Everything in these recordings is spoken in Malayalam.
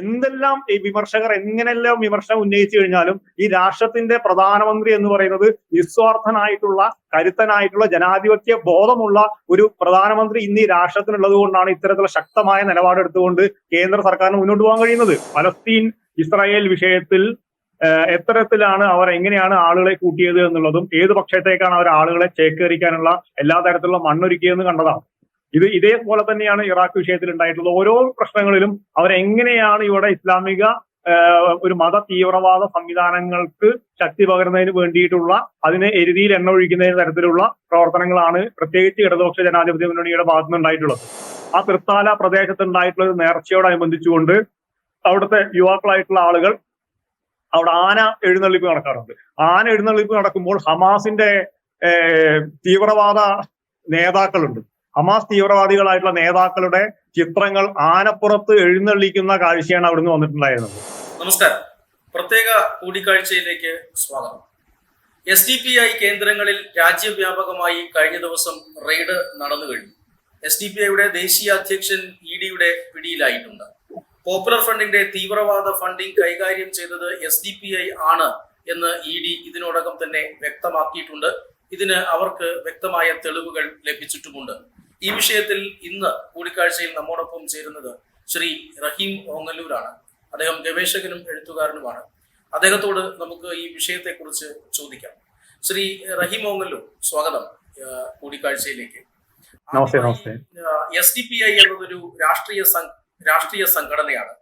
എന്തെല്ലാം ഈ വിമർശകർ എങ്ങനെല്ലാം വിമർശനം ഉന്നയിച്ചു കഴിഞ്ഞാലും ഈ രാഷ്ട്രത്തിന്റെ പ്രധാനമന്ത്രി എന്ന് പറയുന്നത് നിസ്വാർത്ഥനായിട്ടുള്ള കരുത്തനായിട്ടുള്ള ജനാധിപത്യ ബോധമുള്ള ഒരു പ്രധാനമന്ത്രി ഇന്ന് ഈ രാഷ്ട്രത്തിനുള്ളത് കൊണ്ടാണ് ഇത്തരത്തിലുള്ള ശക്തമായ നിലപാടെടുത്തുകൊണ്ട് കേന്ദ്ര സർക്കാരിന് മുന്നോട്ട് പോകാൻ കഴിയുന്നത്. പലസ്തീൻ ഇസ്രായേൽ വിഷയത്തിൽ എത്തരത്തിലാണ് അവർ എങ്ങനെയാണ് ആളുകളെ കൂട്ടിയത് എന്നുള്ളതും ഏത് പക്ഷത്തേക്കാണ് അവർ ആളുകളെ ചേക്കേറിക്കാനുള്ള എല്ലാ തരത്തിലുള്ള മണ്ണൊരുക്കിയതെന്ന് കണ്ടതാണ്. ഇത് ഇതേപോലെ തന്നെയാണ് ഇറാഖ് വിഷയത്തിൽ ഉണ്ടായിട്ടുള്ളത്. ഓരോ പ്രശ്നങ്ങളിലും അവരെങ്ങനെയാണ് ഇവിടെ ഇസ്ലാമിക ഒരു മത തീവ്രവാദ സംവിധാനങ്ങൾക്ക് ശക്തി പകരുന്നതിന് വേണ്ടിയിട്ടുള്ള അതിനെ എരുതിയിൽ എണ്ണ ഒഴിക്കുന്നതിന് തരത്തിലുള്ള പ്രവർത്തനങ്ങളാണ് പ്രത്യേകിച്ച് ഇടതുപക്ഷ ജനാധിപത്യ മുന്നണിയുടെ ഭാഗത്തു നിന്നുണ്ടായിട്ടുള്ളത് ആ തൃത്താല പ്രദേശത്ത് ഉണ്ടായിട്ടുള്ള ഒരു നേർച്ചയോടനുബന്ധിച്ചുകൊണ്ട് അവിടുത്തെ യുവാക്കളായിട്ടുള്ള ആളുകൾ അവിടെ ആന എഴുന്നള്ളിപ്പ് നടക്കാറുണ്ട്. ആന എഴുന്നള്ളിപ്പ് നടക്കുമ്പോൾ ഹമാസിന്റെ തീവ്രവാദ നേതാക്കളുണ്ട്. ഹമാസ് തീവ്രവാദികളായിട്ടുള്ള നേതാക്കളുടെ ചിത്രങ്ങൾ ആനപ്പുറത്ത് എഴുന്നള്ളിക്കുന്ന കാഴ്ചയാണ് അവിടുന്ന് വന്നിട്ടുണ്ടായിരുന്നത്. നമസ്കാരം. പ്രത്യേക കൂടിക്കാഴ്ചയിലേക്ക് സ്വാഗതം. എസ് ഡി പി ഐ കേന്ദ്രങ്ങളിൽ രാജ്യവ്യാപകമായി കഴിഞ്ഞ ദിവസം റെയ്ഡ് നടന്നു കഴിഞ്ഞു. എസ് ഡി പി ഐയുടെ ദേശീയ അധ്യക്ഷൻ ഇ ഡിയുടെ പിടിയിലായിട്ടുണ്ട്. പോപ്പുലർ ഫണ്ടിന്റെ തീവ്രവാദ ഫണ്ടിംഗ് കൈകാര്യം ചെയ്തത് എസ് ഡി പി ഐ ആണ് എന്ന് ഇ ഡി ഇതിനോടകം തന്നെ വ്യക്തമാക്കിയിട്ടുണ്ട്. ഇതിന് അവർക്ക് വ്യക്തമായ തെളിവുകൾ ലഭിച്ചിട്ടുമുണ്ട്. ഈ വിഷയത്തിൽ ഇന്ന് കൂടിക്കാഴ്ചയിൽ നമ്മോടൊപ്പം ചേരുന്നത് ശ്രീ റഹീം ഓങ്ങല്ലൂരാണ്. അദ്ദേഹം ഗവേഷകനും എഴുത്തുകാരനുമാണ്. അദ്ദേഹത്തോട് നമുക്ക് ഈ വിഷയത്തെക്കുറിച്ച് ചോദിക്കാം. ശ്രീ റഹീം ഓങ്ങല്ലൂർ സ്വാഗതം കൂടിക്കാഴ്ചയിലേക്ക്. നമസ്തേ, നമസ്തേ. എസ് ഡി പി ഐ എന്നതൊരു രാഷ്ട്രീയ രാഷ്ട്രീയ സംഘടനയാണ്.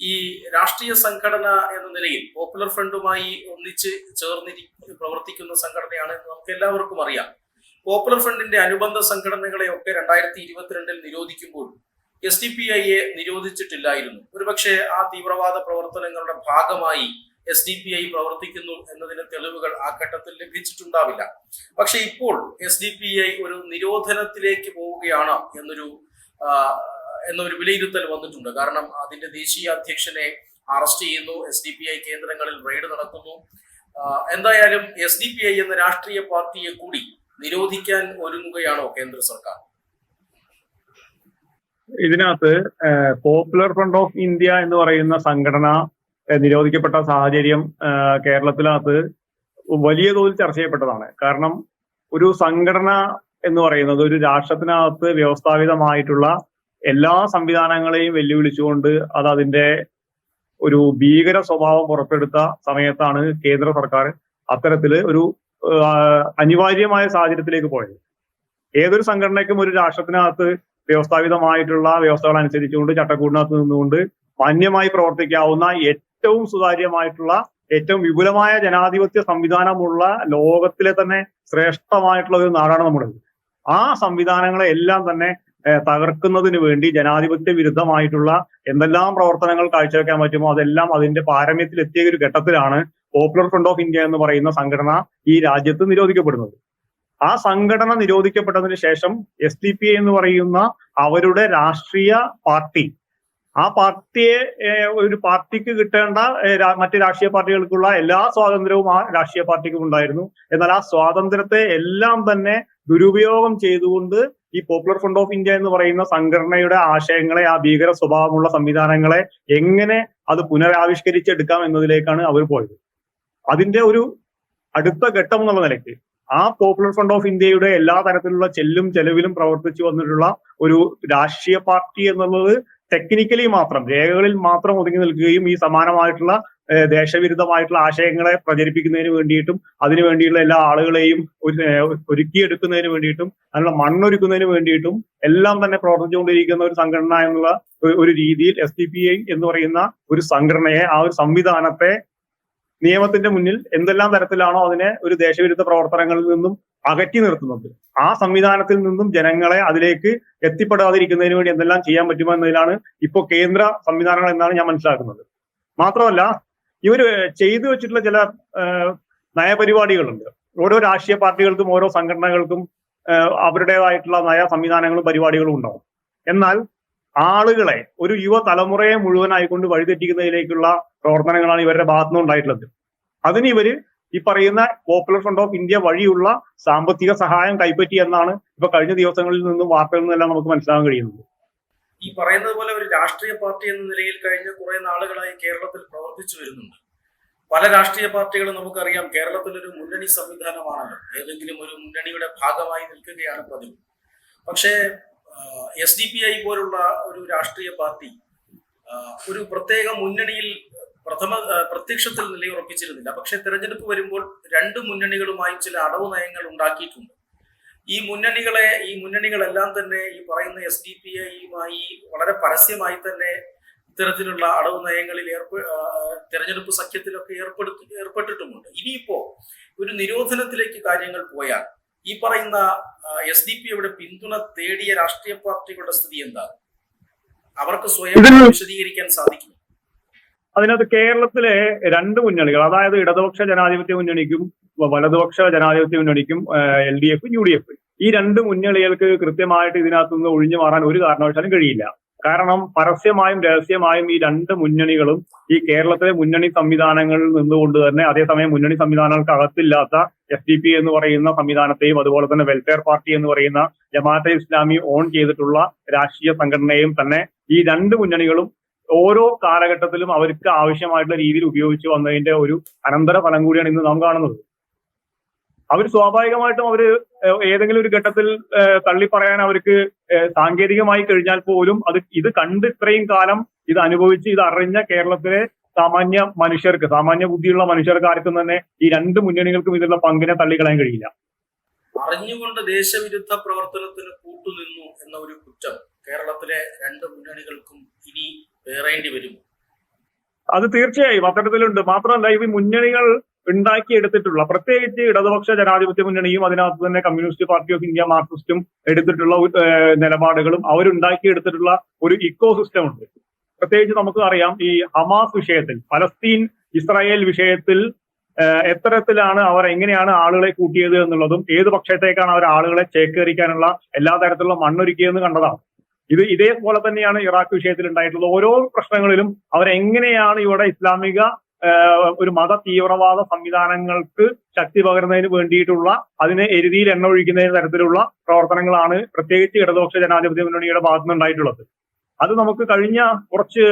ഈ രാഷ്ട്രീയ സംഘടന എന്ന നിലയിൽ പോപ്പുലർ ഫ്രണ്ടുമായി ഒന്നിച്ച് ചേർന്നിരി പ്രവർത്തിക്കുന്ന സംഘടനയാണ് എന്ന് നമുക്ക് എല്ലാവർക്കും അറിയാം. പോപ്പുലർ ഫ്രണ്ടിന്റെ അനുബന്ധ സംഘടനകളെ ഒക്കെ രണ്ടായിരത്തി ഇരുപത്തിരണ്ടിൽ നിരോധിക്കുമ്പോൾ എസ് ഡി പി ഐയെ നിരോധിച്ചിട്ടില്ലായിരുന്നു. ഒരുപക്ഷെ ആ തീവ്രവാദ പ്രവർത്തനങ്ങളുടെ ഭാഗമായി എസ് ഡി പി ഐ പ്രവർത്തിക്കുന്നു എന്നതിന് തെളിവുകൾ ആ ഘട്ടത്തിൽ ലഭിച്ചിട്ടുണ്ടാവില്ല. പക്ഷെ ഇപ്പോൾ എസ് ഡി പി ഐ ഒരു നിരോധനത്തിലേക്ക് പോവുകയാണ് എന്നൊരു എന്നൊരു വിലയിരുത്തൽ വന്നിട്ടുണ്ട്. കാരണം അതിന്റെ ദേശീയ അധ്യക്ഷനെ അറസ്റ്റ് ചെയ്യുന്നു എസ് ഡി പി ഐ കേന്ദ്രങ്ങളിൽ റെയ്ഡ് നടക്കുന്നു എന്തായാലും എസ് ഡി പി ഐ എന്ന രാഷ്ട്രീയ പാർട്ടിയെ കൂടി നിരോധിക്കാൻ ഒരുങ്ങുകയാണോ കേന്ദ്ര സർക്കാർ? ഇതിനകത്ത് പോപ്പുലർ ഫ്രണ്ട് ഓഫ് ഇന്ത്യ എന്ന് പറയുന്ന സംഘടന നിരോധിക്കപ്പെട്ട സാഹചര്യം കേരളത്തിനകത്ത് വലിയ തോതിൽ ചർച്ച ചെയ്യപ്പെട്ടതാണ്. കാരണം ഒരു സംഘടന എന്ന് പറയുന്നത് ഒരു രാഷ്ട്രത്തിനകത്ത് വ്യവസ്ഥാപിതമായിട്ടുള്ള എല്ലാ സംവിധാനങ്ങളെയും വെല്ലുവിളിച്ചുകൊണ്ട് അത് അതിന്റെ ഒരു ഭീകര സ്വഭാവം പുറത്തെടുത്ത സമയത്താണ് കേന്ദ്ര സർക്കാർ അത്തരത്തിൽ ഒരു അനിവാര്യമായ സാഹചര്യത്തിലേക്ക് പോയത്. ഏതൊരു സംഘടനയ്ക്കും ഒരു രാഷ്ട്രത്തിനകത്ത് വ്യവസ്ഥാപിതമായിട്ടുള്ള വ്യവസ്ഥകൾ അനുസരിച്ചുകൊണ്ട് ചട്ടക്കൂടിനകത്ത് നിന്നുകൊണ്ട് മാന്യമായി പ്രവർത്തിക്കാവുന്ന ഏറ്റവും സുതാര്യമായിട്ടുള്ള ഏറ്റവും വിപുലമായ ജനാധിപത്യ സംവിധാനമുള്ള ലോകത്തിലെ തന്നെ ശ്രേഷ്ഠമായിട്ടുള്ള ഒരു നാടാണ് നമ്മുടേത് ആ സംവിധാനങ്ങളെ എല്ലാം തന്നെ തകർക്കുന്നതിന് വേണ്ടി ജനാധിപത്യ വിരുദ്ധമായിട്ടുള്ള എന്തെല്ലാം പ്രവർത്തനങ്ങൾ കാഴ്ചവെക്കാൻ പറ്റുമോ അതെല്ലാം അതിന്റെ പാരമ്യത്തിൽ എത്തിയ ഒരു ഘട്ടത്തിലാണ് പോപ്പുലർ ഫ്രണ്ട് ഓഫ് ഇന്ത്യ എന്ന് പറയുന്ന സംഘടന ഈ രാജ്യത്ത് നിരോധിക്കപ്പെടുന്നത്. ആ സംഘടന നിരോധിക്കപ്പെട്ടതിന് ശേഷം എസ് ഡി പി എന്ന് പറയുന്ന അവരുടെ രാഷ്ട്രീയ പാർട്ടി ആ പാർട്ടിയെ ഒരു പാർട്ടിക്ക് കിട്ടേണ്ട മറ്റു രാഷ്ട്രീയ പാർട്ടികൾക്കുള്ള എല്ലാ സ്വാതന്ത്ര്യവും ആ രാഷ്ട്രീയ പാർട്ടിക്കും ഉണ്ടായിരുന്നു. എന്നാൽ ആ സ്വാതന്ത്ര്യത്തെ എല്ലാം തന്നെ ദുരുപയോഗം ചെയ്തുകൊണ്ട് ഈ പോപ്പുലർ ഫ്രണ്ട് ഓഫ് ഇന്ത്യ എന്ന് പറയുന്ന സംഘടനയുടെ ആശയങ്ങളെ ആ ഭീകര സ്വഭാവമുള്ള സംവിധാനങ്ങളെ എങ്ങനെ അത് പുനരാവിഷ്കരിച്ചെടുക്കാം എന്നതിലേക്കാണ് അവർ പോയത്. അതിന്റെ ഒരു അടുത്ത ഘട്ടം എന്നുള്ള നിലയ്ക്ക് ആ പോപ്പുലർ ഫ്രണ്ട് ഓഫ് ഇന്ത്യയുടെ എല്ലാ തരത്തിലുള്ള ചെല്ലും ചെലവിലും പ്രവർത്തിച്ചു വന്നിട്ടുള്ള ഒരു രാഷ്ട്രീയ പാർട്ടി എന്നുള്ളത് ടെക്നിക്കലി മാത്രം രേഖകളിൽ മാത്രം ഒതുങ്ങി നിൽക്കുകയും ഈ സമാനമായിട്ടുള്ള ദേശവിരുദ്ധമായിട്ടുള്ള ആശയങ്ങളെ പ്രചരിപ്പിക്കുന്നതിന് വേണ്ടിയിട്ടും അതിനു വേണ്ടിയുള്ള എല്ലാ ആളുകളെയും ഒരുക്കിയെടുക്കുന്നതിന് വേണ്ടിയിട്ടും അതിനുള്ള മണ്ണൊരുക്കുന്നതിന് വേണ്ടിയിട്ടും എല്ലാം തന്നെ പ്രവർത്തിച്ചുകൊണ്ടിരിക്കുന്ന ഒരു സംഘടന എന്നുള്ള ഒരു രീതിയിൽ എസ് ഡി പി ഐ എന്ന് പറയുന്ന ഒരു സംഘടനയെ ആ ഒരു സംവിധാനത്തെ നിയമത്തിന്റെ മുന്നിൽ എന്തെല്ലാം തരത്തിലാണോ അതിനെ ഒരു ദേശവിരുദ്ധ പ്രവർത്തനങ്ങളിൽ നിന്നും അകറ്റി നിർത്തുന്നത്? ആ സംവിധാനത്തിൽ നിന്നും ജനങ്ങളെ അതിലേക്ക് എത്തിപ്പെടാതിരിക്കുന്നതിന് വേണ്ടി എന്തെല്ലാം ചെയ്യാൻ പറ്റുമോ എന്നതിലാണ് ഇപ്പോൾ കേന്ദ്ര സംവിധാനങ്ങൾ എന്നാണ് ഞാൻ മനസ്സിലാക്കുന്നത്. മാത്രമല്ല ഇവർ ചെയ്തു വെച്ചിട്ടുള്ള ചില നയപരിപാടികളുണ്ട്. ഓരോ രാഷ്ട്രീയ പാർട്ടികൾക്കും ഓരോ സംഘടനകൾക്കും അവരുടേതായിട്ടുള്ള നയ സംവിധാനങ്ങളും പരിപാടികളും ഉണ്ടാവും. എന്നാൽ ആളുകളെ ഒരു യുവതലമുറയെ മുഴുവനായിക്കൊണ്ട് വഴിതെറ്റിക്കുന്നതിലേക്കുള്ള പ്രവർത്തനങ്ങളാണ് ഇവരുടെ ഭാഗത്തുനിന്ന് ഉണ്ടായിട്ടുള്ളത്. അതിന് ഇവർ ഈ പറയുന്ന പോപ്പുലർ ഫ്രണ്ട് ഓഫ് ഇന്ത്യ വഴിയുള്ള സാമ്പത്തിക സഹായം കൈപ്പറ്റി എന്നാണ് ഇപ്പൊ കഴിഞ്ഞ ദിവസങ്ങളിൽ നിന്നും വാർത്തകളിൽ നിന്നെല്ലാം നമുക്ക് മനസ്സിലാക്കാൻ കഴിയുന്നത്. ഈ പറയുന്നത് പോലെ ഒരു രാഷ്ട്രീയ പാർട്ടി എന്ന നിലയിൽ കഴിഞ്ഞ കുറെ നാളുകളായി കേരളത്തിൽ പ്രവർത്തിച്ചു വരുന്നുണ്ട്. പല രാഷ്ട്രീയ പാർട്ടികളും നമുക്കറിയാം കേരളത്തിൽ ഒരു മുന്നണി സംവിധാനമാണല്ലോ. ഏതെങ്കിലും ഒരു മുന്നണിയുടെ ഭാഗമായി നിൽക്കുകയാണ് പതിവ്. പക്ഷേ എസ് ഡി പി ഐ പോലുള്ള ഒരു രാഷ്ട്രീയ പാർട്ടി ഒരു പ്രത്യേക മുന്നണിയിൽ പ്രഥമ പ്രത്യക്ഷത്തിൽ നിലയുറപ്പിച്ചിരുന്നില്ല. പക്ഷെ തിരഞ്ഞെടുപ്പ് വരുമ്പോൾ രണ്ട് മുന്നണികളുമായും ചില അടവ് നയങ്ങൾ ഉണ്ടാക്കിയിട്ടുണ്ട്. ഈ മുന്നണികളെ ഈ മുന്നണികളെല്ലാം തന്നെ ഈ പറയുന്ന എസ് ഡി പി ഐയുമായി വളരെ പരസ്യമായി തന്നെ ഇത്തരത്തിലുള്ള അടവ് നയങ്ങളിൽ ഏർപ്പെ തെരഞ്ഞെടുപ്പ് സഖ്യത്തിലൊക്കെ ഏർപ്പെടുത്തി ഏർപ്പെട്ടിട്ടുമുണ്ട്. ഇനിയിപ്പോ ഒരു നിരോധനത്തിലേക്ക് കാര്യങ്ങൾ പോയാൽ ഈ പറയുന്ന എസ് ഡി പി യുടെ പിന്തുണ തേടിയ രാഷ്ട്രീയ പാർട്ടികളുടെ സ്ഥിതി എന്താണ്? അവർക്ക് സ്വയം വിശദീകരിക്കാൻ സാധിക്കും അതിനകത്ത് കേരളത്തിലെ രണ്ട് മുന്നണികൾ അതായത് ഇടതുപക്ഷ ജനാധിപത്യ മുന്നണിക്കും വലതുപക്ഷ ജനാധിപത്യ മുന്നണിക്കും L D F U D F ഈ രണ്ട് മുന്നണികൾക്ക് കൃത്യമായിട്ട് ഇതിനകത്ത് നിന്ന് ഒഴിഞ്ഞു മാറാൻ ഒരു കാരണവശാലും കഴിയില്ല. കാരണം പരസ്യമായും രഹസ്യമായും ഈ രണ്ട് മുന്നണികളും ഈ കേരളത്തിലെ മുന്നണി സംവിധാനങ്ങളിൽ നിന്നുകൊണ്ട് തന്നെ അതേസമയം മുന്നണി സംവിധാനങ്ങൾക്ക് അകത്തില്ലാത്ത എസ് ഡി പി എന്ന് പറയുന്ന സംവിധാനത്തെയും അതുപോലെ തന്നെ വെൽഫെയർ പാർട്ടി എന്ന് പറയുന്ന ജമാഅത്തെ ഇസ്ലാമി ഓൺ ചെയ്തിട്ടുള്ള രാഷ്ട്രീയ സംഘടനയും തന്നെ ഈ രണ്ട് മുന്നണികളും ഓരോ കാലഘട്ടത്തിലും അവർക്ക് ആവശ്യമായിട്ടുള്ള രീതിയിൽ ഉപയോഗിച്ച് വന്നതിന്റെ ഒരു അനന്തര ഫലം കൂടിയാണ് ഇന്ന് നാം കാണുന്നത്. അവർ സ്വാഭാവികമായിട്ടും അവർ ഏതെങ്കിലും ഒരു ഘട്ടത്തിൽ തള്ളി പറയാൻ അവർക്ക് സാങ്കേതികമായി കഴിഞ്ഞാൽ പോലും അത് ഇത് കണ്ട് ഇത്രയും കാലം ഇത് അനുഭവിച്ച് ഇത് അറിഞ്ഞ കേരളത്തിലെ സാമാന്യ മനുഷ്യർക്ക് സാമാന്യ ബുദ്ധിയുള്ള മനുഷ്യർക്ക് ആർക്കും തന്നെ ഈ രണ്ട് മുന്നണികൾക്കും ഇതിലുള്ള പങ്കിനെ തള്ളിക്കളയാൻ കഴിയില്ല. അറിഞ്ഞുകൊണ്ട് ദേശവിരുദ്ധ പ്രവർത്തനത്തിന് കൂട്ടുനിന്നു എന്ന ഒരു കുറ്റം കേരളത്തിലെ രണ്ട് മുന്നണികൾക്കും ഇനി വേറേണ്ടി വരും അത് തീർച്ചയായും അത്തരത്തിലുണ്ട്. മാത്രമല്ല ഈ മുന്നണികൾ ഉണ്ടാക്കിയെടുത്തിട്ടുള്ള പ്രത്യേകിച്ച് ഇടതുപക്ഷ ജനാധിപത്യ മുന്നണിയും അതിനകത്ത് തന്നെ കമ്മ്യൂണിസ്റ്റ് പാർട്ടി ഓഫ് ഇന്ത്യ മാർക്സിസ്റ്റും എടുത്തിട്ടുള്ള നിലപാടുകളും അവരുണ്ടാക്കിയെടുത്തിട്ടുള്ള ഒരു ഇക്കോ സിസ്റ്റം ഉണ്ട്. പ്രത്യേകിച്ച് നമുക്ക് അറിയാം ഈ ഹമാസ് വിഷയത്തിൽ ഫലസ്തീൻ ഇസ്രായേൽ വിഷയത്തിൽ എത്തരത്തിലാണ് അവർ എങ്ങനെയാണ് ആളുകളെ കൂട്ടിയത് എന്നുള്ളതും ഏത് പക്ഷത്തേക്കാണ് അവർ ആളുകളെ ചേക്കേറിക്കാനുള്ള എല്ലാ തരത്തിലുള്ള മണ്ണൊരുക്കിയെന്ന് കണ്ടതാണ്. ഇത് ഇതേപോലെ തന്നെയാണ് ഇറാഖ് വിഷയത്തിൽ ഉണ്ടായിട്ടുള്ളത്. ഓരോ പ്രശ്നങ്ങളിലും അവരെങ്ങനെയാണ് ഇവിടെ ഇസ്ലാമിക ഒരു മത തീവ്രവാദ സംവിധാനങ്ങൾക്ക് ശക്തി പകരുന്നതിന് വേണ്ടിയിട്ടുള്ള അതിനെ എരുതിയിൽ എണ്ണ ഒഴിക്കുന്നതിന് തരത്തിലുള്ള പ്രവർത്തനങ്ങളാണ് പ്രത്യേകിച്ച് ഇടതുപക്ഷ ജനാധിപത്യ മുന്നണിയുടെ ഭാഗത്തു നിന്നുണ്ടായിട്ടുള്ളത് അത് നമുക്ക് കഴിഞ്ഞ കുറച്ച്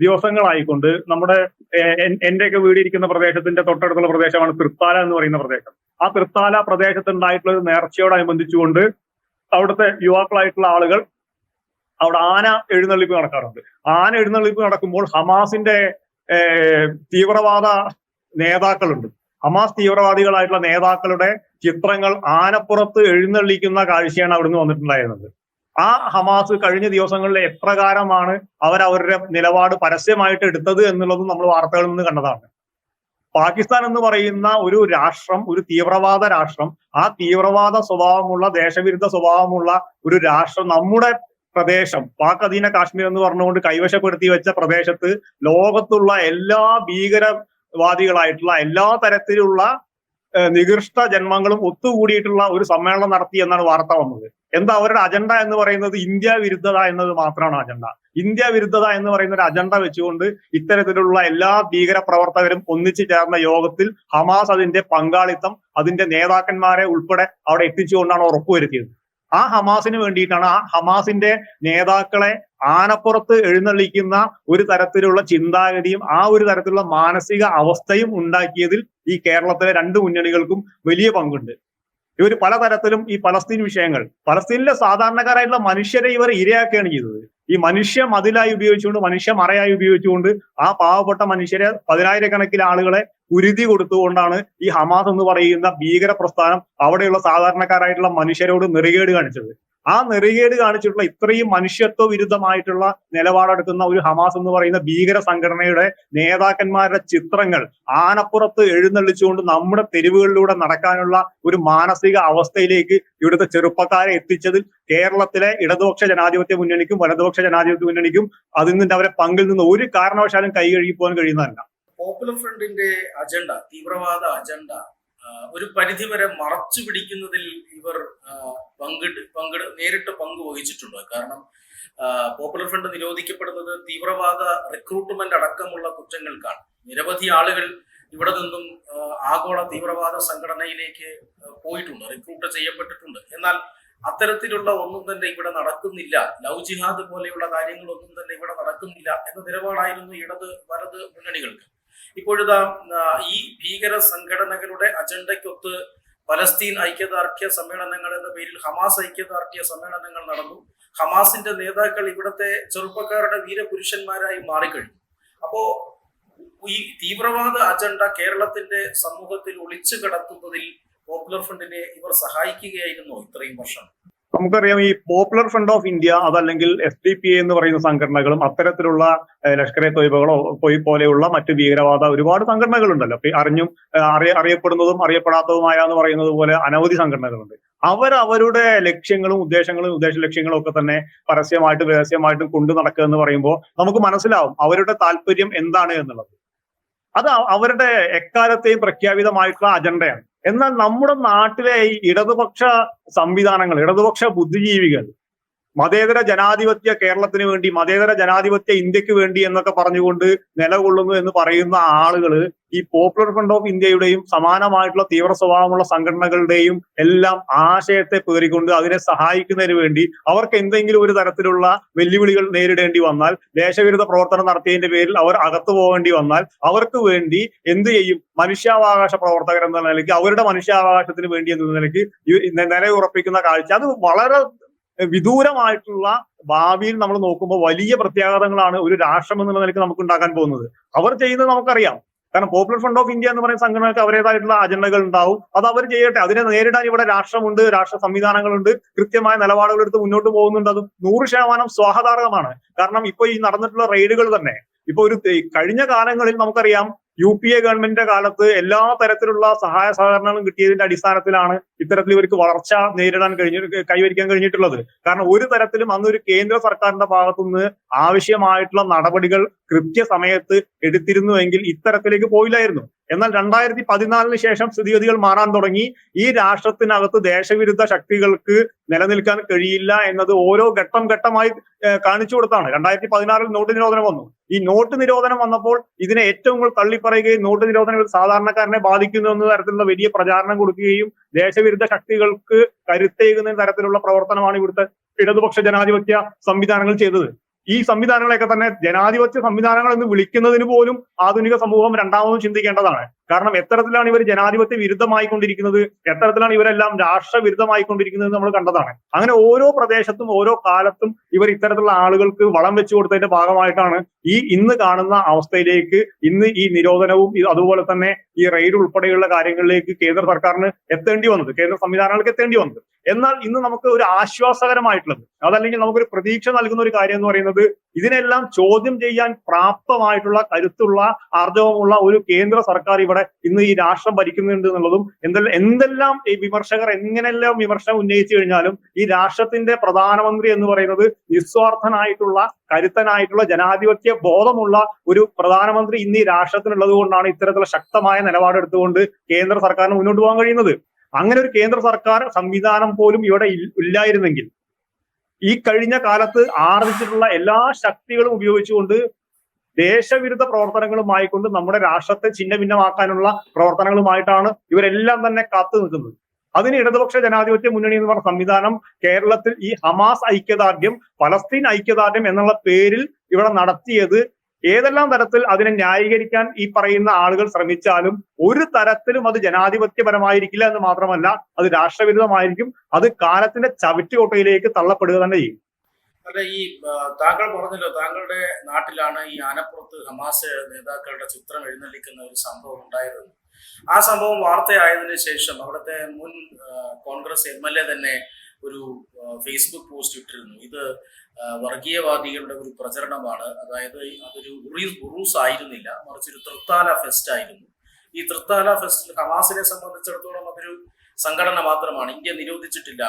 ദിവസങ്ങളായിക്കൊണ്ട് നമ്മുടെ എന്റെയൊക്കെ വീടിയിരിക്കുന്ന പ്രദേശത്തിന്റെ തൊട്ടടുത്തുള്ള പ്രദേശമാണ് തൃത്താല എന്ന് പറയുന്ന പ്രദേശം. ആ തൃത്താല പ്രദേശത്തുണ്ടായിട്ടുള്ള ഒരു നേർച്ചയോടനുബന്ധിച്ചുകൊണ്ട് അവിടുത്തെ യുവാക്കളായിട്ടുള്ള ആളുകൾ അവിടെ ആന എഴുന്നള്ളിപ്പ് നടക്കാറുണ്ട്. ആന എഴുന്നള്ളിപ്പ് നടക്കുമ്പോൾ ഹമാസിന്റെ തീവ്രവാദ നേതാക്കളുണ്ട്. ഹമാസ് തീവ്രവാദികളായിട്ടുള്ള നേതാക്കളുടെ ചിത്രങ്ങൾ ആനപ്പുറത്ത് എഴുന്നള്ളിക്കുന്ന കാഴ്ചയാണ് അവിടുന്ന് വന്നിട്ടുണ്ടായിരുന്നത്. ആ ഹമാസ് കഴിഞ്ഞ ദിവസങ്ങളിൽ എപ്രകാരമാണ് അവർ അവരുടെ നിലപാട് പരസ്യമായിട്ട് എടുത്തത് എന്നുള്ളതും നമ്മൾ വാർത്തകളിൽ നിന്ന് കണ്ടതാണ്. പാകിസ്ഥാൻ എന്ന് പറയുന്ന ഒരു രാഷ്ട്രം ഒരു തീവ്രവാദ രാഷ്ട്രം ആ തീവ്രവാദ സ്വഭാവമുള്ള ദേശവിരുദ്ധ സ്വഭാവമുള്ള ഒരു രാഷ്ട്രം നമ്മുടെ പ്രദേശം. പാക് കാശ്മീർ എന്ന് പറഞ്ഞുകൊണ്ട് കൈവശപ്പെടുത്തി വെച്ച പ്രദേശത്ത് ലോകത്തുള്ള എല്ലാ ഭീകരവാദികളായിട്ടുള്ള എല്ലാ തരത്തിലുള്ള നികൃഷ്ട ജന്മങ്ങളും ഒത്തുകൂടിയിട്ടുള്ള ഒരു സമ്മേളനം നടത്തി എന്നാണ് വാർത്ത വന്നത്. എന്താ അവരുടെ അജണ്ട എന്ന് പറയുന്നത് ഇന്ത്യ വിരുദ്ധത എന്നത് മാത്രമാണ് അജണ്ട. ഇന്ത്യ വിരുദ്ധത എന്ന് പറയുന്ന ഒരു അജണ്ട വെച്ചുകൊണ്ട് ഇത്തരത്തിലുള്ള എല്ലാ ഭീകര പ്രവർത്തകരും ഒന്നിച്ചു ചേർന്ന യോഗത്തിൽ ഹമാസ് അതിന്റെ പങ്കാളിത്തം അതിന്റെ നേതാക്കന്മാരെ ഉൾപ്പെടെ അവിടെ എത്തിച്ചുകൊണ്ടാണ് ഉറപ്പുവരുത്തിയത്. ആ ഹമാസിന് വേണ്ടിയിട്ടാണ് ആ ഹമാസിന്റെ നേതാക്കളെ ആനപ്പുറത്ത് എഴുന്നള്ളിക്കുന്ന ഒരു തരത്തിലുള്ള ചിന്താഗതിയും ആ ഒരു തരത്തിലുള്ള മാനസിക അവസ്ഥയും ഉണ്ടാക്കിയതിൽ ഈ കേരളത്തിലെ രണ്ട് മുന്നണികൾക്കും വലിയ പങ്കുണ്ട്. ഇവർ പലതരത്തിലും ഈ പലസ്തീൻ വിഷയങ്ങൾ പലസ്തീനിലെ സാധാരണക്കാരായിട്ടുള്ള മനുഷ്യരെ ഇവർ ഇരയാക്കുകയാണ് ചെയ്തത്. ഈ മനുഷ്യ മതിലായി ഉപയോഗിച്ചുകൊണ്ട് മനുഷ്യ മറയായി ഉപയോഗിച്ചുകൊണ്ട് ആ പാവപ്പെട്ട മനുഷ്യരെ പതിനായിരക്കണക്കിന് ആളുകളെ ഉരുതി കൊടുത്തുകൊണ്ടാണ് ഈ ഹമാസ് എന്ന് പറയുന്ന ഭീകര പ്രസ്ഥാനം അവിടെയുള്ള സാധാരണക്കാരായിട്ടുള്ള മനുഷ്യരോട് നെറികേട് കാണിച്ചത്. ആ നെറികേട് കാണിച്ചിട്ടുള്ള ഇത്രയും മനുഷ്യത്വ വിരുദ്ധമായിട്ടുള്ള നിലപാടെടുക്കുന്ന ഒരു ഹമാസ് എന്ന് പറയുന്ന ഭീകര സംഘടനയുടെ നേതാക്കന്മാരുടെ ചിത്രങ്ങൾ ആനപ്പുറത്ത് എഴുന്നള്ളിച്ചുകൊണ്ട് നമ്മുടെ തെരുവുകളിലൂടെ നടക്കാനുള്ള ഒരു മാനസിക അവസ്ഥയിലേക്ക് ഇവിടുത്തെ ചെറുപ്പക്കാരെ എത്തിച്ചതിൽ കേരളത്തിലെ ഇടതുപക്ഷ ജനാധിപത്യ മുന്നണിക്കും വലതുപക്ഷ ജനാധിപത്യ മുന്നണിക്കും അതിൽ നിന്ന് അവരെ പങ്കിൽ നിന്ന് ഒരു കാരണവശാലും കൈ കഴുകി പോകാൻ കഴിയുന്നതല്ല. പോപ്പുലർ ഫ്രണ്ടിന്റെ അജണ്ട തീവ്രവാദ അജണ്ട ഒരു പരിധിവരെ മറച്ചു പിടിക്കുന്നതിൽ ഇവർ പങ്കിട്ട് പങ്കിട് നേരിട്ട് പങ്ക് വഹിച്ചിട്ടുണ്ടോ. കാരണം പോപ്പുലർ ഫ്രണ്ട് നിരോധിക്കപ്പെടുന്നത് തീവ്രവാദ റിക്രൂട്ട്മെന്റ് അടക്കമുള്ള കുറ്റങ്ങൾക്കാണ്. നിരവധി ആളുകൾ ഇവിടെ നിന്നും ആഗോള തീവ്രവാദ സംഘടനയിലേക്ക് പോയിട്ടുണ്ട് റിക്രൂട്ട് ചെയ്യപ്പെട്ടിട്ടുണ്ട്. എന്നാൽ അത്തരത്തിലുള്ള ഒന്നും തന്നെ ഇവിടെ നടക്കുന്നില്ല. ലവ് ജിഹാദ് പോലെയുള്ള കാര്യങ്ങളൊന്നും തന്നെ ഇവിടെ നടക്കുന്നില്ല എന്ന നിലപാടായിരുന്നു ഇടത് വലത് മുന്നണികൾക്ക്. ഇപ്പോഴത്തെ ഈ ഭീകര സംഘടനകളുടെ അജണ്ടയ്ക്കൊത്ത് പലസ്തീൻ ഐക്യദാർഢ്യ സമ്മേളനങ്ങൾ എന്ന പേരിൽ ഹമാസ് ഐക്യദാർഢ്യ സമ്മേളനങ്ങൾ നടന്നു. ഹമാസിന്റെ നേതാക്കൾ ഇവിടുത്തെ ചെറുപ്പക്കാരുടെ വീരപുരുഷന്മാരായി മാറിക്കഴിഞ്ഞു. അപ്പോ ഈ തീവ്രവാദ അജണ്ട കേരളത്തിന്റെ സമൂഹത്തിൽ ഒളിച്ചു കടത്തുന്നതിൽ പോപ്പുലർ ഫ്രണ്ടിനെ ഇവർ സഹായിക്കുകയായിരുന്നു ഇത്രയും വർഷം. നമുക്കറിയാം ഈ പോപ്പുലർ ഫ്രണ്ട് ഓഫ് ഇന്ത്യ അതല്ലെങ്കിൽ എസ് ഡി പി എന്ന് പറയുന്ന സംഘടനകളും അത്തരത്തിലുള്ള ലഷ്കർ എ തൊയ്ബകളോ പോലെയുള്ള മറ്റ് ഭീകരവാദ ഒരുപാട് സംഘടനകളുണ്ടല്ലോ. അറിഞ്ഞും അറിയ അറിയപ്പെടുന്നതും അറിയപ്പെടാത്തതുമായ എന്ന് പറയുന്നത് പോലെ അനവധി സംഘടനകളുണ്ട്. അവർ അവരുടെ ലക്ഷ്യങ്ങളും ഉദ്ദേശങ്ങളും ഉദ്ദേശ ലക്ഷ്യങ്ങളും ഒക്കെ തന്നെ പരസ്യമായിട്ടും രഹസ്യമായിട്ടും കൊണ്ടു നടക്കുക എന്ന് പറയുമ്പോൾ നമുക്ക് മനസ്സിലാവും അവരുടെ താല്പര്യം എന്താണ് എന്നുള്ളത്. അത് അവരുടെ എക്കാലത്തെയും പ്രഖ്യാപിതമായിട്ടുള്ള അജണ്ടയാണ്. എന്നാൽ നമ്മുടെ നാട്ടിലെ ഈ ഇടതുപക്ഷ സംവിധാനങ്ങൾ ഇടതുപക്ഷ ബുദ്ധിജീവികൾ മതേതര ജനാധിപത്യ കേരളത്തിന് വേണ്ടി മതേതര ജനാധിപത്യ ഇന്ത്യയ്ക്ക് വേണ്ടി എന്നൊക്കെ പറഞ്ഞുകൊണ്ട് നിലകൊള്ളുന്നു എന്ന് പറയുന്ന ആളുകൾ ഈ പോപ്പുലർ ഫ്രണ്ട് ഓഫ് ഇന്ത്യയുടെയും സമാനമായിട്ടുള്ള തീവ്ര സ്വഭാവമുള്ള സംഘടനകളുടെയും എല്ലാം ആശയത്തെ പേറിക്കൊണ്ട് അതിനെ സഹായിക്കുന്നതിന് വേണ്ടി അവർക്ക് എന്തെങ്കിലും ഒരു തരത്തിലുള്ള വെല്ലുവിളികൾ നേരിടേണ്ടി വന്നാൽ ദേശവിരുദ്ധ പ്രവർത്തനം നടത്തിയതിന്റെ പേരിൽ അവർ അകത്തു പോകേണ്ടി വന്നാൽ അവർക്ക് വേണ്ടി എന്ത് ചെയ്യും? മനുഷ്യാവകാശ പ്രവർത്തകർ എന്ന നിലയ്ക്ക് അവരുടെ മനുഷ്യാവകാശത്തിന് വേണ്ടി എന്ന നിലയ്ക്ക് നിലയുറപ്പിക്കുന്ന കാഴ്ച. അത് വളരെ വിദൂരമായിട്ടുള്ള ഭാവിയിൽ നമ്മൾ നോക്കുമ്പോൾ വലിയ പ്രത്യാഘാതങ്ങളാണ് ഒരു രാഷ്ട്രം എന്നുള്ള നിലയ്ക്ക് നമുക്ക് ഉണ്ടാക്കാൻ പോകുന്നത്. അവർ ചെയ്യുന്നത് നമുക്കറിയാം. കാരണം പോപ്പുലർ ഫ്രണ്ട് ഓഫ് ഇന്ത്യ എന്ന് പറയുന്ന സംഘടനകൾക്ക് അവരേതായിട്ടുള്ള അജണ്ടകൾ ഉണ്ടാവും. അത് അവർ ചെയ്യട്ടെ. അതിനെ നേരിടാൻ ഇവിടെ രാഷ്ട്രമുണ്ട് രാഷ്ട്ര സംവിധാനങ്ങളുണ്ട്. കൃത്യമായ നിലപാടുകൾ എടുത്ത് മുന്നോട്ട് പോകുന്നുണ്ട്. അത് നൂറ് ശതമാനം സ്വാഗതാർഹമാണ്. കാരണം ഇപ്പൊ ഈ നടന്നിട്ടുള്ള റെയ്ഡുകൾ തന്നെ. ഇപ്പൊ ഒരു കഴിഞ്ഞ കാലങ്ങളിൽ നമുക്കറിയാം യു പി എ ഗവൺമെന്റിന്റെ കാലത്ത് എല്ലാ തരത്തിലുള്ള സഹായ സഹകരണങ്ങളും കിട്ടിയതിന്റെ അടിസ്ഥാനത്തിലാണ് ഇത്തരത്തിൽ ഇവർക്ക് വളർച്ച നേരിടാൻ കഴിഞ്ഞ കൈവരിക്കാൻ കഴിഞ്ഞിട്ടുള്ളത്. കാരണം ഒരു തരത്തിലും അന്ന് ഒരു കേന്ദ്ര സർക്കാരിന്റെ ഭാഗത്തുനിന്ന് ആവശ്യമായിട്ടുള്ള നടപടികൾ കൃത്യസമയത്ത് എടുത്തിരുന്നുവെങ്കിൽ ഇത്തരത്തിലേക്ക് പോയില്ലായിരുന്നു. എന്നാൽ രണ്ടായിരത്തി പതിനാലിന് ശേഷം സ്ഥിതിഗതികൾ മാറാൻ തുടങ്ങി. ഈ രാഷ്ട്രത്തിനകത്ത് ദേശവിരുദ്ധ ശക്തികൾക്ക് നിലനിൽക്കാൻ കഴിയില്ല എന്നത് ഓരോ ഘട്ടം ഘട്ടമായി കാണിച്ചു കൊടുത്താണ്. രണ്ടായിരത്തി പതിനാറിൽ നോട്ട് നിരോധനം വന്നു. ഈ നോട്ട് നിരോധനം വന്നപ്പോൾ ഇതിനെ ഏറ്റവും കൂടുതൽ തള്ളിപ്പറയുകയും നോട്ട് നിരോധനം ഒരു സാധാരണക്കാരനെ ബാധിക്കുന്നു എന്ന തരത്തിലുള്ള വലിയ പ്രചാരണം കൊടുക്കുകയും ദേശവിരുദ്ധ ശക്തികൾക്ക് കരുത്തേകുന്ന തരത്തിലുള്ള പ്രവർത്തനമാണ് ഇവിടുത്തെ ഇടതുപക്ഷ ജനാധിപത്യ സംവിധാനങ്ങൾ ചെയ്തത്. ഈ സംവിധാനങ്ങളെയൊക്കെ തന്നെ ജനാധിപത്യ സംവിധാനങ്ങൾ എന്ന് വിളിക്കുന്നതിന് പോലും ആധുനിക സമൂഹം രണ്ടാമതും ചിന്തിക്കേണ്ടതാണ്. കാരണം എത്തരത്തിലാണ് ഇവർ ജനാധിപത്യ വിരുദ്ധമായി വിരുദ്ധമായിക്കൊണ്ടിരിക്കുന്നത് എത്തരത്തിലാണ് ഇവരെല്ലാം രാഷ്ട്ര കൊണ്ടിരിക്കുന്നത് എന്ന് നമ്മൾ കണ്ടതാണ്. അങ്ങനെ ഓരോ പ്രദേശത്തും ഓരോ കാലത്തും ഇവർ ഇത്തരത്തിലുള്ള ആളുകൾക്ക് വളം വെച്ചു കൊടുത്തതിന്റെ ഭാഗമായിട്ടാണ് ഈ ഇന്ന് കാണുന്ന അവസ്ഥയിലേക്ക് ഇന്ന് ഈ നിരോധനവും അതുപോലെ തന്നെ ഈ റെയ്ഡ് ഉൾപ്പെടെയുള്ള കാര്യങ്ങളിലേക്ക് കേന്ദ്ര സർക്കാരിന് എത്തേണ്ടി വന്നത് കേന്ദ്ര സംവിധാനങ്ങൾക്ക് എത്തേണ്ടി വന്നത്. എന്നാൽ ഇന്ന് നമുക്ക് ഒരു ആശ്വാസകരമായിട്ടുള്ളത് അതല്ലെങ്കിൽ നമുക്കൊരു പ്രതീക്ഷ നൽകുന്ന ഒരു കാര്യം എന്ന് പറയുന്നത് ഇതിനെല്ലാം ചോദ്യം ചെയ്യാൻ പ്രാപ്തമായിട്ടുള്ള കരുത്തുള്ള ആർജവമുള്ള ഒരു കേന്ദ്ര സർക്കാർ ഇവിടെ ഇന്ന് ഈ രാഷ്ട്രം ഭരിക്കുന്നുണ്ട് എന്നുള്ളതും എന്തെല്ലാം എന്തെല്ലാം ഈ വിമർശകർ എങ്ങനെല്ലാം വിമർശനം ഉന്നയിച്ചു കഴിഞ്ഞാലും ഈ രാഷ്ട്രത്തിന്റെ പ്രധാനമന്ത്രി എന്ന് പറയുന്നത് നിസ്വാർത്ഥനായിട്ടുള്ള കരുത്തനായിട്ടുള്ള ജനാധിപത്യ ബോധമുള്ള ഒരു പ്രധാനമന്ത്രി ഇന്ന് ഈ രാഷ്ട്രത്തിനുള്ളത് കൊണ്ടാണ് ഇത്തരത്തിലുള്ള ശക്തമായ നിലപാടെടുത്തുകൊണ്ട് കേന്ദ്ര സർക്കാരിന് മുന്നോട്ട് പോകാൻ കഴിയുന്നത്. അങ്ങനെ ഒരു കേന്ദ്ര സർക്കാർ സംവിധാനം പോലും ഇവിടെ ഇല്ലായിരുന്നെങ്കിൽ ഈ കഴിഞ്ഞ കാലത്ത് ആർജിച്ചിട്ടുള്ള എല്ലാ ശക്തികളും ഉപയോഗിച്ചുകൊണ്ട് ദേശവിരുദ്ധ പ്രവർത്തനങ്ങളുമായിക്കൊണ്ട് നമ്മുടെ രാഷ്ട്രത്തെ ഛിന്ന ഭിന്നമാക്കാനുള്ള പ്രവർത്തനങ്ങളുമായിട്ടാണ് ഇവരെല്ലാം തന്നെ കാത്തു നിൽക്കുന്നത്. അതിന് ഇടതുപക്ഷ ജനാധിപത്യ മുന്നണി എന്ന് പറഞ്ഞ സംവിധാനം കേരളത്തിൽ ഈ ഹമാസ് ഐക്യദാർഢ്യം പലസ്തീൻ ഐക്യദാർഢ്യം എന്നുള്ള പേരിൽ ഇവിടെ നടത്തിയത് ഏതെല്ലാം തരത്തിൽ അതിനെ ന്യായീകരിക്കാൻ ഈ പറയുന്ന ആളുകൾ ശ്രമിച്ചാലും ഒരു തരത്തിലും അത് ജനാധിപത്യപരമായിരിക്കില്ല എന്ന് മാത്രമല്ല അത് രാഷ്ട്രവിരുദ്ധമായിരിക്കും അത് കാലത്തിന്റെ ചവിറ്റുകൊട്ടയിലേക്ക് തള്ളപ്പെടുക തന്നെ ചെയ്യും. അല്ല ഈ താങ്കൾ പറഞ്ഞല്ലോ താങ്കളുടെ നാട്ടിലാണ് ഈ ആനപ്പുറത്ത് ഹമാസ് നേതാക്കളുടെ ചിത്രം എഴുന്നള്ളിക്കുന്ന ഒരു സംഭവം ഉണ്ടായത്. ആ സംഭവം വാർത്തയായതിനു ശേഷം അവിടുത്തെ മുൻ കോൺഗ്രസ് എം എൽ എ തന്നെ ഒരു ഫേസ്ബുക്ക് പോസ്റ്റ് ഇട്ടിരുന്നു. ഇത് വർഗീയവാദികളുടെ ഒരു പ്രചരണമാണ്. അതായത് അതൊരു ഉറീസ് ആയിരുന്നില്ല. മറിച്ച് ഒരു തൃത്താല ഫെസ്റ്റ് ആയിരുന്നു. ഈ തൃത്താല ഫെസ്റ്റിൽ ഹമാസിനെ സംബന്ധിച്ചിടത്തോളം അതൊരു സംഘടന മാത്രമാണ്. ഇന്ത്യ നിരോധിച്ചിട്ടില്ല.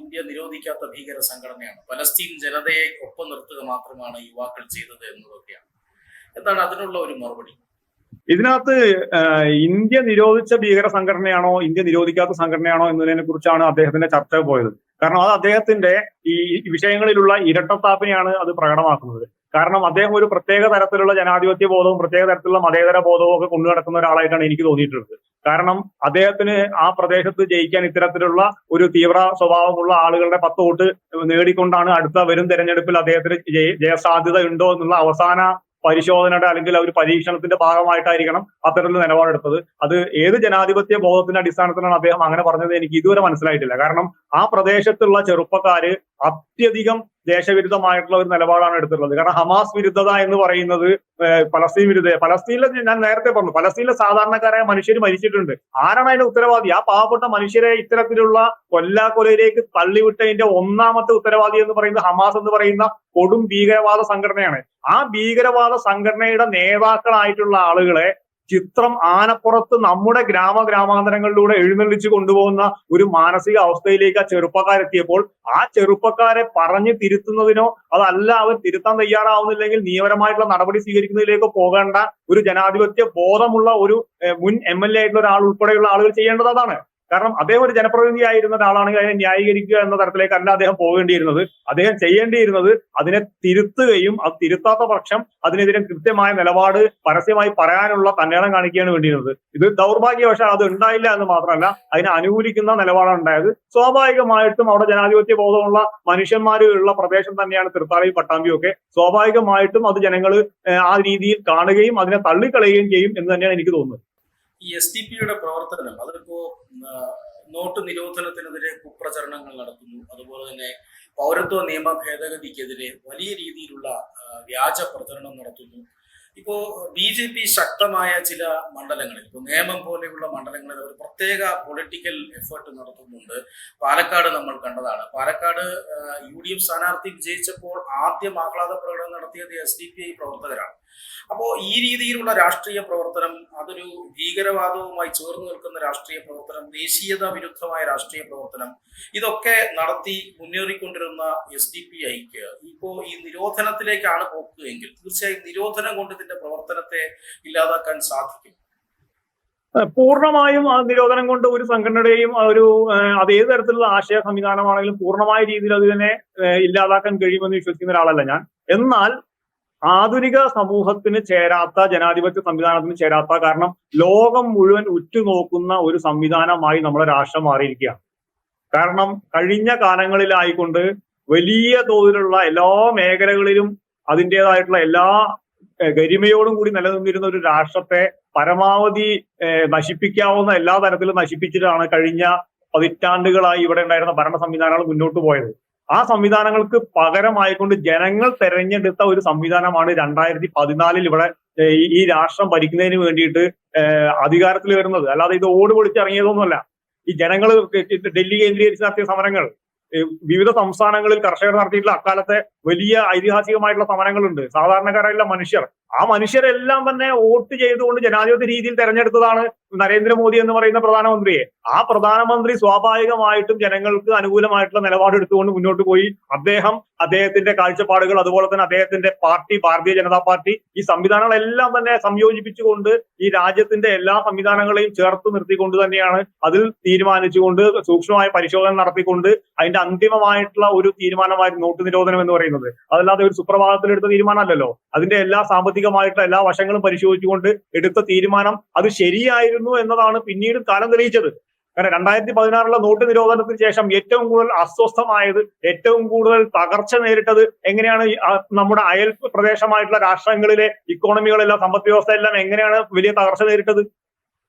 ഇന്ത്യ നിരോധിക്കാത്ത ഭീകര സംഘടനയാണ്. പലസ്തീൻ ജനതയെ ഒപ്പം നിർത്തുക മാത്രമാണ് യുവാക്കൾ ചെയ്തത് എന്നതൊക്കെയാണ്. എന്താണ് അതിനുള്ള ഒരു മറുപടി? ഇതിനകത്ത് ഇന്ത്യ നിരോധിച്ച ഭീകര സംഘടനയാണോ ഇന്ത്യ നിരോധിക്കാത്ത സംഘടനയാണോ എന്നതിനെ കുറിച്ചാണ് അദ്ദേഹത്തിന്റെ ചർച്ച പോയത്. കാരണം അത് അദ്ദേഹത്തിന്റെ ഈ വിഷയങ്ങളിലുള്ള ഇരട്ടത്താപ്പിനെയാണ് അത് പ്രകടമാക്കുന്നത്. കാരണം അദ്ദേഹം ഒരു പ്രത്യേക തരത്തിലുള്ള ജനാധിപത്യ ബോധവും പ്രത്യേക തരത്തിലുള്ള മതേതര ബോധവും ഒക്കെ കൊണ്ടു നടക്കുന്ന ഒരാളായിട്ടാണ് എനിക്ക് തോന്നിയിട്ടുള്ളത്. കാരണം അദ്ദേഹത്തിന് ആ പ്രദേശത്ത് ജയിക്കാൻ ഇത്തരത്തിലുള്ള ഒരു തീവ്ര സ്വഭാവമുള്ള ആളുകളുടെ പത്ത് വോട്ട് നേടിക്കൊണ്ടാണ് അടുത്ത വരും തെരഞ്ഞെടുപ്പിൽ അദ്ദേഹത്തിന് ജയ ജയസാധ്യത ഉണ്ടോ എന്നുള്ള അവസാന പരിശോധനയുടെ അല്ലെങ്കിൽ ഒരു പരീക്ഷണത്തിന്റെ ഭാഗമായിട്ടായിരിക്കണം അത്തരത്തിലുള്ള നിലപാടെടുത്തത്. അത് ഏത് ജനാധിപത്യ ബോധത്തിന്റെ അടിസ്ഥാനത്തിലാണ് അദ്ദേഹം അങ്ങനെ പറഞ്ഞത് എനിക്ക് ഇതുവരെ മനസ്സിലായിട്ടില്ല. കാരണം ആ പ്രദേശത്തുള്ള ചെറുപ്പക്കാര് അത്യധികം ദേശവിരുദ്ധമായിട്ടുള്ള ഒരു നിലപാടാണ് എടുത്തിട്ടുള്ളത്. കാരണം ഹമാസ് വിരുദ്ധത എന്ന് പറയുന്നത് പലസ്തീൻ വിരുദ്ധ പലസ്തീനിലെ ഞാൻ നേരത്തെ പറഞ്ഞു പലസ്തീനിലെ സാധാരണക്കാരായ മനുഷ്യർ മരിച്ചിട്ടുണ്ട്. ആരാണ് അതിന്റെ ഉത്തരവാദി? ആ പാവപ്പെട്ട മനുഷ്യരെ ഇത്തരത്തിലുള്ള കൊല്ലാക്കൊലയിലേക്ക് തള്ളിവിട്ടതിന്റെ ഒന്നാമത്തെ ഉത്തരവാദി എന്ന് പറയുന്നത് ഹമാസ് എന്ന് പറയുന്ന കൊടും ഭീകരവാദ സംഘടനയാണ്. ആ ഭീകരവാദ സംഘടനയുടെ നേതാക്കളായിട്ടുള്ള ആളുകളെ ചിത്രം ആനപ്പുറത്ത് നമ്മുടെ ഗ്രാമ ഗ്രാമാന്തരങ്ങളിലൂടെ എഴുന്നള്ളിച്ചു കൊണ്ടുപോകുന്ന ഒരു മാനസിക അവസ്ഥയിലേക്ക് ആ ചെറുപ്പക്കാരെത്തിയപ്പോൾ ആ ചെറുപ്പക്കാരെ പറഞ്ഞു തിരുത്തുന്നതിനോ അതല്ല അവർ തിരുത്താൻ തയ്യാറാവുന്നില്ലെങ്കിൽ നിയമപരമായിട്ടുള്ള നടപടി സ്വീകരിക്കുന്നതിലേക്കോ പോകേണ്ട ഒരു ജനാധിപത്യ ബോധമുള്ള ഒരു മുൻ എം എൽ എ ആയിട്ടുള്ള ഒരാൾ ഉൾപ്പെടെയുള്ള ആളുകൾ ചെയ്യേണ്ടത് അതാണ്. കാരണം അദ്ദേഹം ഒരു ജനപ്രതിനിധി ആയിരുന്ന ഒരാളാണെങ്കിൽ അതിനെ ന്യായീകരിക്കുക എന്ന തരത്തിലേക്കല്ല അദ്ദേഹം പോകേണ്ടിയിരുന്നത്. അദ്ദേഹം ചെയ്യേണ്ടിയിരുന്നത് അതിനെ തിരുത്തുകയും അത് തിരുത്താത്ത പക്ഷം അതിനെതിരെ കൃത്യമായ നിലപാട് പരസ്യമായി പറയാനുള്ള തന്നേണം കാണിക്കുകയാണ് വേണ്ടിയിരുന്നത്. ഇത് ദൗർഭാഗ്യവശാൽ അത് ഉണ്ടായില്ല എന്ന് മാത്രമല്ല അതിനെ അനുകൂലിക്കുന്ന നിലപാടാണ് ഉണ്ടായത്. സ്വാഭാവികമായിട്ടും അവിടെ ജനാധിപത്യ ബോധമുള്ള മനുഷ്യന്മാരുള്ള പ്രദേശം തന്നെയാണ് തൃത്താലയും പട്ടാമ്പിയും ഒക്കെ. സ്വാഭാവികമായിട്ടും അത് ജനങ്ങൾ ആ രീതിയിൽ കാണുകയും അതിനെ തള്ളിക്കളയുകയും ചെയ്യും എന്ന് തന്നെയാണ് എനിക്ക് തോന്നുന്നത്. ഈ എസ് ഡി പിയുടെ പ്രവർത്തനം അതിപ്പോ നോട്ട് നിരോധനത്തിനെതിരെ കുപ്രചരണങ്ങൾ നടത്തുന്നു. അതുപോലെ തന്നെ പൗരത്വ നിയമ ഭേദഗതിക്കെതിരെ വലിയ രീതിയിലുള്ള വ്യാജ പ്രചരണം നടത്തുന്നു. ഇപ്പോ ബി ജെ പി ശക്തമായ ചില മണ്ഡലങ്ങളിൽ ഇപ്പൊ നേമം പോലെയുള്ള മണ്ഡലങ്ങളിൽ ഒരു പ്രത്യേക പൊളിറ്റിക്കൽ എഫേർട്ട് നടത്തുന്നുണ്ട്. പാലക്കാട് നമ്മൾ കണ്ടതാണ്. പാലക്കാട് യു ഡി എഫ് സ്ഥാനാർത്ഥി വിജയിച്ചപ്പോൾ ആദ്യം ആഹ്ലാദ പ്രകടനം നടത്തിയത് എസ് ഡി പി ഐ പ്രവർത്തകരാണ്. അപ്പോൾ ഈ രീതിയിലുള്ള രാഷ്ട്രീയ പ്രവർത്തനം അതൊരു ഭീകരവാദവുമായി ചേർന്ന് നിൽക്കുന്ന രാഷ്ട്രീയ പ്രവർത്തനം ദേശീയത വിരുദ്ധമായ രാഷ്ട്രീയ പ്രവർത്തനം ഇതൊക്കെ നടത്തി മുന്നേറിക്കൊണ്ടിരുന്ന എസ് ഡി പി ഐക്ക് ഇപ്പോ ഈ നിരോധനത്തിലേക്കാണ് പോക്കുകയെങ്കിൽ തീർച്ചയായും നിരോധനം കൊണ്ട് ഇതിന്റെ പ്രവർത്തനത്തെ ഇല്ലാതാക്കാൻ സാധിക്കും. പൂർണമായും ആ നിരോധനം കൊണ്ട് ഒരു സംഘടനയുടെയും ഒരു അത് ഏത് തരത്തിലുള്ള ആശയ സംവിധാനമാണെങ്കിലും പൂർണമായ രീതിയിൽ അതിനെ ഇല്ലാതാക്കാൻ കഴിയുമെന്ന് വിശ്വസിക്കുന്ന ഒരാളല്ല ഞാൻ. എന്നാൽ ആധുനിക സമൂഹത്തിന് ചേരാത്ത ജനാധിപത്യ സംവിധാനത്തിന് ചേരാത്ത കാരണം ലോകം മുഴുവൻ ഉറ്റുനോക്കുന്ന ഒരു സംവിധാനമായി നമ്മുടെ രാഷ്ട്രം മാറിയിരിക്കുകയാണ്. കാരണം കഴിഞ്ഞ കാലങ്ങളിലായിക്കൊണ്ട് വലിയ തോതിലുള്ള എല്ലാ മേഖലകളിലും അതിന്റെതായിട്ടുള്ള എല്ലാ ഗരിമയോടും കൂടി നിലനിന്നിരുന്ന ഒരു രാഷ്ട്രത്തെ പരമാവധി നശിപ്പിക്കാവുന്ന എല്ലാ തരത്തിലും നശിപ്പിച്ചിട്ടാണ് കഴിഞ്ഞ പതിറ്റാണ്ടുകളായി ഇവിടെ ഉണ്ടായിരുന്ന ഭരണ സംവിധാനങ്ങൾ മുന്നോട്ട് പോയത്. ആ സംവിധാനങ്ങൾക്ക് പകരമായിക്കൊണ്ട് ജനങ്ങൾ തെരഞ്ഞെടുത്ത ഒരു സംവിധാനമാണ് രണ്ടായിരത്തി പതിനാലിൽ ഇവിടെ ഈ- രാഷ്ട്രം ഭരിക്കുന്നതിന് വേണ്ടിയിട്ട് അധികാരത്തിൽ വരുന്നത്. അല്ലാതെ ഇത് ഓട് പൊളിച്ചിറങ്ങിയതൊന്നുമല്ല. ഈ ജനങ്ങൾ ഡൽഹി കേന്ദ്രീകരിച്ച് നടത്തിയ സമരങ്ങൾ വിവിധ സംസ്ഥാനങ്ങളിൽ കർഷകർ നടത്തിയിട്ടുള്ള അക്കാലത്തെ വലിയ ഐതിഹാസികമായിട്ടുള്ള സമരങ്ങളുണ്ട്. സാധാരണക്കാരായുള്ള മനുഷ്യർ. ആ മനുഷ്യരെല്ലാം തന്നെ വോട്ട് ചെയ്തുകൊണ്ട് ജനാധിപത്യ രീതിയിൽ തെരഞ്ഞെടുത്തതാണ് നരേന്ദ്രമോദി എന്ന് പറയുന്ന പ്രധാനമന്ത്രിയെ. ആ പ്രധാനമന്ത്രി സ്വാഭാവികമായിട്ടും ജനങ്ങൾക്ക് അനുകൂലമായിട്ടുള്ള നിലപാട് എടുത്തുകൊണ്ട് മുന്നോട്ട് പോയി. അദ്ദേഹം അദ്ദേഹത്തിന്റെ കാഴ്ചപ്പാടുകൾ അതുപോലെ തന്നെ അദ്ദേഹത്തിന്റെ പാർട്ടി ഭാരതീയ ജനതാ പാർട്ടി ഈ സംവിധാനങ്ങളെല്ലാം തന്നെ സംയോജിപ്പിച്ചുകൊണ്ട് ഈ രാജ്യത്തിന്റെ എല്ലാ സംവിധാനങ്ങളെയും ചേർത്ത് നിർത്തിക്കൊണ്ട് തന്നെയാണ് അതിൽ തീരുമാനിച്ചുകൊണ്ട് സൂക്ഷ്മമായ പരിശോധന നടത്തിക്കൊണ്ട് അതിന്റെ അന്തിമമായിട്ടുള്ള ഒരു തീരുമാനമായിരുന്നു നോട്ട് നിരോധനം എന്ന് പറയുന്നത്. അതല്ലാതെ ഒരു സുപ്രഭാതത്തിൽ എടുത്ത തീരുമാനമല്ലല്ലോ. അതിന്റെ എല്ലാ സാമ്പത്തികമായിട്ടുള്ള എല്ലാ വശങ്ങളും പരിശോധിച്ചുകൊണ്ട് എടുത്ത തീരുമാനം അത് ശരിയായിരുന്നു എന്നതാണ് പിന്നീട് കാലം തെളിയിച്ചത്. കാരണം രണ്ടായിരത്തി പതിനാറിലെ നോട്ട് നിരോധനത്തിന് ശേഷം ഏറ്റവും കൂടുതൽ അസ്വസ്ഥമായത് ഏറ്റവും കൂടുതൽ തകർച്ച നേരിട്ടത് എങ്ങനെയാണ് നമ്മുടെ അയൽ പ്രദേശമായിട്ടുള്ള രാഷ്ട്രങ്ങളിലെ ഇക്കോണമികളെല്ലാം സമ്പദ് വ്യവസ്ഥ എല്ലാം എങ്ങനെയാണ് വലിയ തകർച്ച നേരിട്ടത്?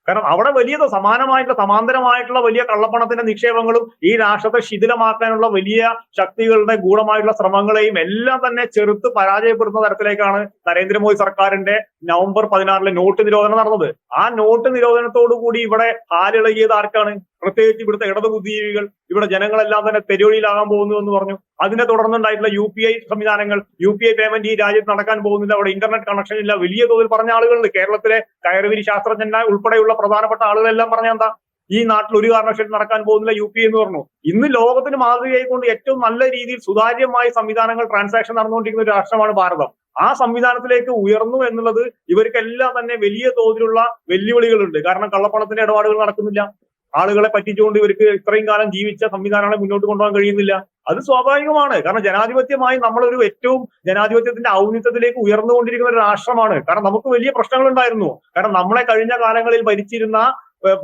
കാരണം അവിടെ വലിയ സമാനമായിട്ടുള്ള സമാന്തരമായിട്ടുള്ള വലിയ കള്ളപ്പണത്തിന്റെ നിക്ഷേപങ്ങളും ഈ രാഷ്ട്രത്തെ ശിഥിലമാക്കാനുള്ള വലിയ ശക്തികളുടെ ഗൂഢമായിട്ടുള്ള ശ്രമങ്ങളെയും എല്ലാം തന്നെ ചെറുത്ത് പരാജയപ്പെടുന്ന തരത്തിലേക്കാണ് നരേന്ദ്രമോദി സർക്കാരിന്റെ നവംബർ പതിനാറിലെ നോട്ട് നിരോധനം നടന്നത്. ആ നോട്ട് നിരോധനത്തോടു കൂടി ഇവിടെ ഹാലിളകിയത് ആർക്കാണ്? പ്രത്യേകിച്ച് ഇവിടുത്തെ ഇടത് ബുദ്ധിജീവികൾ ഇവിടെ ജനങ്ങളെല്ലാം തന്നെ തെരുവഴിയിലാകാൻ പോകുന്നു എന്ന് പറഞ്ഞു. അതിനെ തുടർന്നുണ്ടായിട്ടുള്ള യു പി ഐ സംവിധാനങ്ങൾ യു പി ഐ പേയ്മെന്റ് ഈ രാജ്യത്ത് നടക്കാൻ പോകുന്നില്ല അവിടെ ഇന്റർനെറ്റ് കണക്ഷൻ ഇല്ല. വലിയ തോതിൽ പറഞ്ഞ ആളുകളുണ്ട്. കേരളത്തിലെ കയറുവിരി ശാസ്ത്രജ്ഞന്മാർ ഉൾപ്പെടെയുള്ള പ്രധാനപ്പെട്ട ആളുകളെല്ലാം പറഞ്ഞ എന്താ? ഈ നാട്ടിൽ ഒരു കാരണവശാലും നടക്കാൻ പോകുന്നില്ല യു പി എന്ന് പറഞ്ഞു. ഇന്ന് ലോകത്തിന് മാതൃകയായിക്കൊണ്ട് ഏറ്റവും നല്ല രീതിയിൽ സുതാര്യമായ സംവിധാനങ്ങൾ ട്രാൻസാക്ഷൻ നടന്നുകൊണ്ടിരിക്കുന്ന ഒരു രാഷ്ട്രമാണ് ഭാരതം. ആ സംവിധാനത്തിലേക്ക് ഉയർന്നു എന്നുള്ളത് ഇവർക്കെല്ലാം തന്നെ വലിയ തോതിലുള്ള വെല്ലുവിളികളുണ്ട്. കാരണം കള്ളപ്പണത്തിന്റെ ഇടപാടുകൾ നടക്കുന്നില്ല. ആളുകളെ പറ്റിച്ചുകൊണ്ട് ഇവർക്ക് ഇത്രയും കാലം ജീവിച്ച സംവിധാനങ്ങളെ മുന്നോട്ട് കൊണ്ടുപോകാൻ കഴിയുന്നില്ല. അത് സ്വാഭാവികമാണ്. കാരണം ജനാധിപത്യമായി നമ്മളൊരു ഏറ്റവും ജനാധിപത്യത്തിന്റെ ഔന്നിത്യത്തിലേക്ക് ഉയർന്നുകൊണ്ടിരിക്കുന്ന ഒരു രാഷ്ട്രമാണ്. കാരണം നമുക്ക് വലിയ പ്രശ്നങ്ങൾ ഉണ്ടായിരുന്നു കാരണം നമ്മളെ കഴിഞ്ഞ കാലങ്ങളിൽ ഭരിച്ചിരുന്ന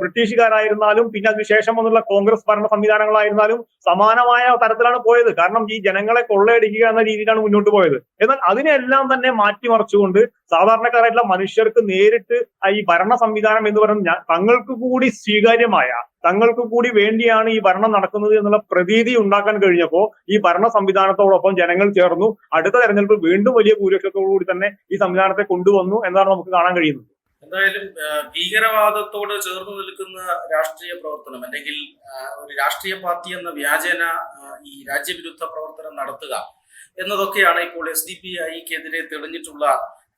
ബ്രിട്ടീഷുകാരായിരുന്നാലും പിന്നെ അതിനുശേഷം വന്നുള്ള കോൺഗ്രസ് ഭരണ സംവിധാനങ്ങളായിരുന്നാലും സമാനമായ തരത്തിലാണ് പോയത്. കാരണം ഈ ജനങ്ങളെ കൊള്ളയടിക്കുക എന്ന രീതിയിലാണ് മുന്നോട്ട് പോയത്. എന്നാൽ അതിനെല്ലാം തന്നെ മാറ്റിമറിച്ചുകൊണ്ട് സാധാരണക്കാരായിട്ടുള്ള മനുഷ്യർക്ക് നേരിട്ട് ഈ ഭരണ സംവിധാനം എന്ന് പറയുന്നത് തങ്ങൾക്ക് കൂടി സ്വീകാര്യമായ തങ്ങൾക്ക് കൂടി വേണ്ടിയാണ് ഈ ഭരണം നടക്കുന്നത് എന്നുള്ള പ്രതീതി ഉണ്ടാക്കാൻ കഴിഞ്ഞപ്പോൾ ഈ ഭരണ സംവിധാനത്തോടൊപ്പം ജനങ്ങൾ ചേർന്നു. അടുത്ത തെരഞ്ഞെടുപ്പ് വീണ്ടും വലിയ ഭൂരിപക്ഷത്തോടു കൂടി തന്നെ ഈ സംവിധാനത്തെ കൊണ്ടുവന്നു എന്നാണ് നമുക്ക് കാണാൻ കഴിയുന്നത്. എന്തായാലും ഭീകരവാദത്തോട് ചേർന്ന് നിൽക്കുന്ന രാഷ്ട്രീയ പ്രവർത്തനം അല്ലെങ്കിൽ ഒരു രാഷ്ട്രീയ പാർട്ടി എന്ന വ്യാജേന ഈ രാജ്യവിരുദ്ധ പ്രവർത്തനം നടത്തുക എന്നതൊക്കെയാണ് ഇപ്പോൾ എസ് ഡി പി ഐക്കെതിരെ തെളിഞ്ഞിട്ടുള്ള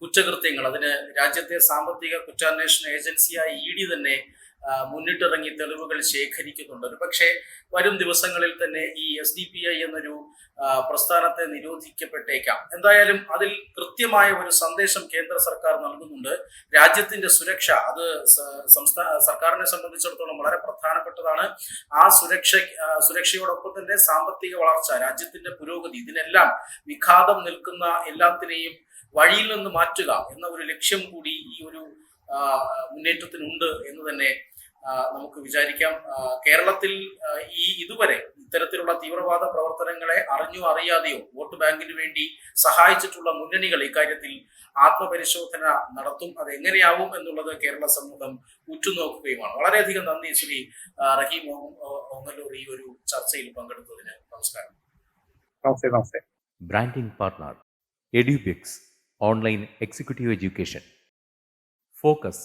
കുറ്റകൃത്യങ്ങൾ. അതിന് രാജ്യത്തെ സാമ്പത്തിക കുറ്റാന്വേഷണ ഏജൻസിയായ ഇ ഡി തന്നെ മുന്നിട്ടിറങ്ങി തെളിവുകൾ ശേഖരിക്കുന്നുണ്ട്. ഒരു പക്ഷേ വരും ദിവസങ്ങളിൽ തന്നെ ഈ എസ് ഡി പി ഐ എന്നൊരു പ്രസ്ഥാനത്തെ നിരോധിക്കപ്പെട്ടേക്കാം. എന്തായാലും അതിൽ കൃത്യമായ ഒരു സന്ദേശം കേന്ദ്ര സർക്കാർ നൽകുന്നുണ്ട്. രാജ്യത്തിന്റെ സുരക്ഷ അത് സംസ്ഥാന സർക്കാരിനെ സംബന്ധിച്ചിടത്തോളം വളരെ പ്രധാനപ്പെട്ടതാണ്. ആ സുരക്ഷ സുരക്ഷയോടൊപ്പം തന്നെ സാമ്പത്തിക വളർച്ച രാജ്യത്തിന്റെ പുരോഗതി ഇതിനെല്ലാം വിഘാതം നിൽക്കുന്ന എല്ലാത്തിനെയും വഴിയിൽ നിന്ന് മാറ്റുക എന്ന ഒരു ലക്ഷ്യം കൂടി ഈ ഒരു മുന്നേറ്റത്തിനുണ്ട് എന്ന് തന്നെ നമുക്ക് വിചാരിക്കാം കേരളത്തിൽ ഈ ഇതുവരെ ഇത്തരത്തിലുള്ള തീവ്രവാദ പ്രവർത്തനങ്ങളെ അറിഞ്ഞോ അറിയാതെയോ വോട്ട് ബാങ്കിന് വേണ്ടി സഹായിച്ചിട്ടുള്ള മുന്നണികൾ ഇക്കാര്യത്തിൽ ആത്മപരിശോധന നടത്തും അത് എങ്ങനെയാവും എന്നുള്ളത് കേരള സമൂഹം ഉറ്റുനോക്കുകയുമാണ്. വളരെയധികം നന്ദി ശ്രീ റഹീം ഓങ്ങല്ലൂർ ഈ ഒരു ചർച്ചയിൽ പങ്കെടുത്തതിന് നമസ്കാരം. നമസ്തേ നമസ്തേ. Branding partner Edubix online executive education focus